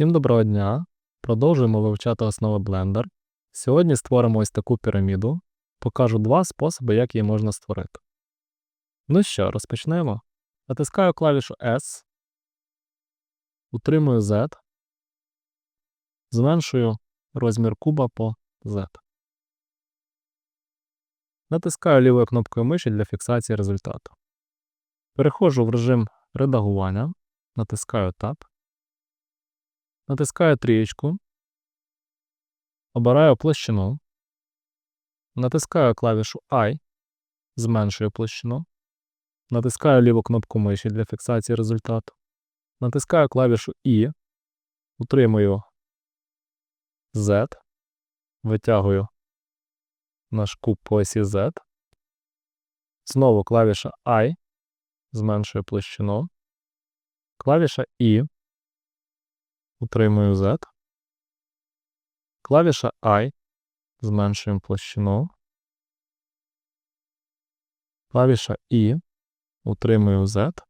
Всім доброго дня! Продовжуємо вивчати основи Blender. Сьогодні створимо ось таку піраміду. Покажу два способи, як її можна створити. Ну що, розпочнемо. Натискаю клавішу S, утримую Z, зменшую розмір куба по Z. Натискаю лівою кнопкою миші для фіксації результату. Переходжу в режим редагування, натискаю Tab. Натискаю трієчку, обираю площину, натискаю клавішу I, зменшую площину, натискаю ліву кнопку миші для фіксації результату, натискаю клавішу I, утримую Z, витягую наш куб по осі Z, знову клавіша I, зменшую площину, клавіша I, утримую Z. Клавіша I. Зменшуємо площину. Клавіша I. Утримую Z.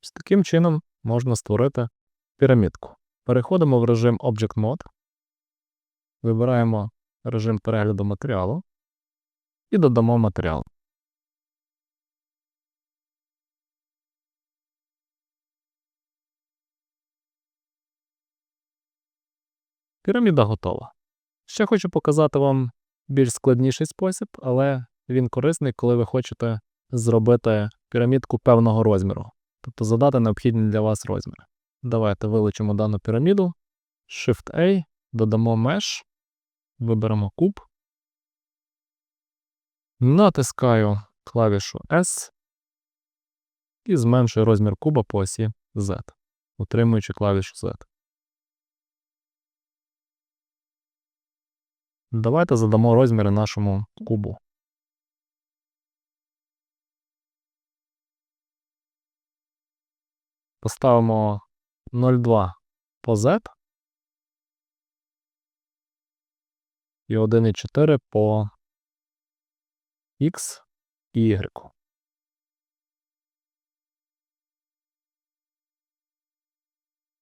З таким чином можна створити пірамідку. Переходимо в режим Object Mode. Вибираємо режим перегляду матеріалу і додамо матеріал. Піраміда готова. Ще хочу показати вам більш складніший спосіб, але він корисний, коли ви хочете зробити пірамідку певного розміру, тобто задати необхідні для вас розміри. Давайте вилучимо дану піраміду, Shift-A, додамо Mesh, виберемо куб, натискаю клавішу S і зменшую розмір куба по осі Z, утримуючи клавішу Z. Давайте задамо розміри нашому кубу. Поставимо 0,2 по Z і 1,4 по X і Y.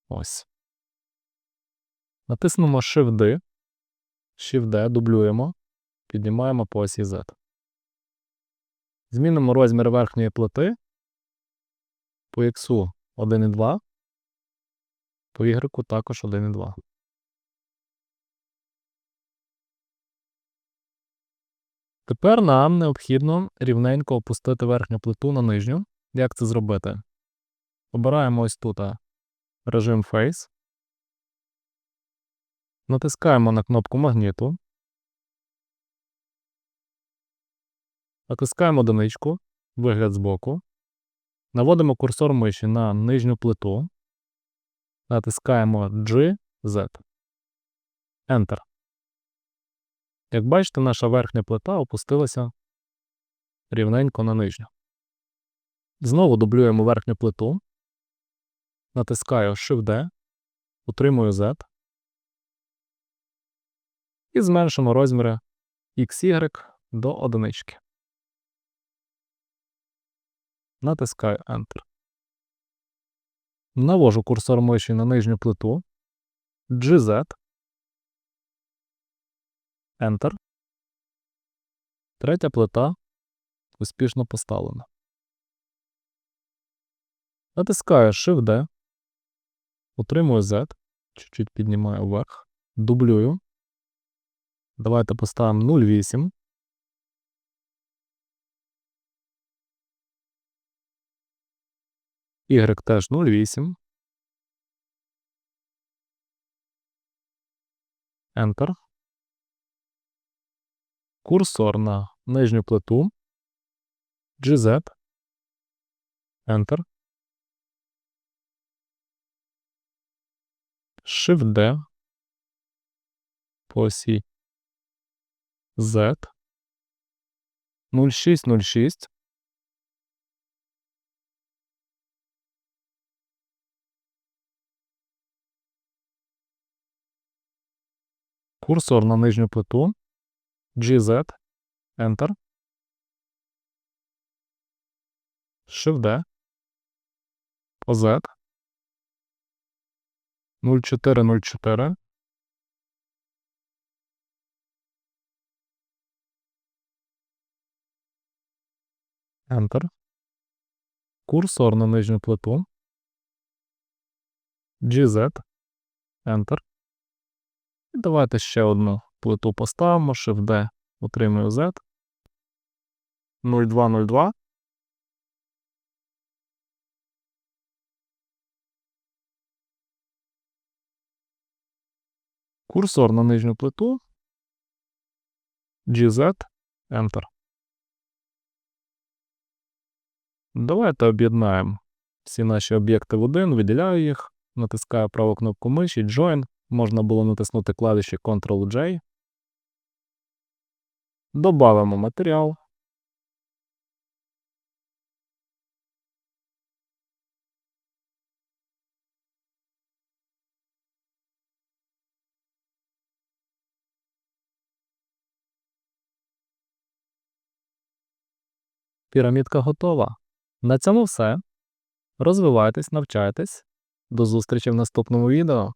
Ось. Натиснемо Shift-D. Shift-D, дублюємо, піднімаємо по осі Z. Змінимо розмір верхньої плити по X 1,2, по Y також 1,2. Тепер нам необхідно рівненько опустити верхню плиту на нижню. Як це зробити? Обираємо ось тут режим Face. Натискаємо на кнопку магніту. Натискаємо одиничку, вигляд збоку. Наводимо курсор миші на нижню плиту. Натискаємо G, Z. Enter. Як бачите, наша верхня плита опустилася рівненько на нижню. Знову дублюємо верхню плиту. Натискаю Shift-D, утримую Z і зменшимо розміри XY до одинички. Натискаю Enter. Навожу курсор миші на нижню плиту. GZ. Enter. Третя плита успішно поставлена. Натискаю Shift-D. Утримую Z. Чуть-чуть піднімаю вверх. Дублюю. Давайте поставимо 0,8. Y теж 0,8. Enter. Курсор на нижню плиту. GZ. Enter. Shift-D. По осі Z. 0606 Курсор на нижню плиту. GZ Enter. Shift-D OZ 0404 Enter. Курсор на нижню плиту. GZ. Enter. І давайте ще одну плиту поставимо. Shift D. Утримую Z. 0202. Курсор на нижню плиту. GZ. Enter. Давайте об'єднаємо всі наші об'єкти в один, виділяю їх, натискаю праву кнопку миші, Join. Можна було натиснути клавіші Ctrl-J. Добавимо матеріал. Пірамідка готова. На цьому все. Розвивайтесь, навчайтесь. До зустрічі в наступному відео.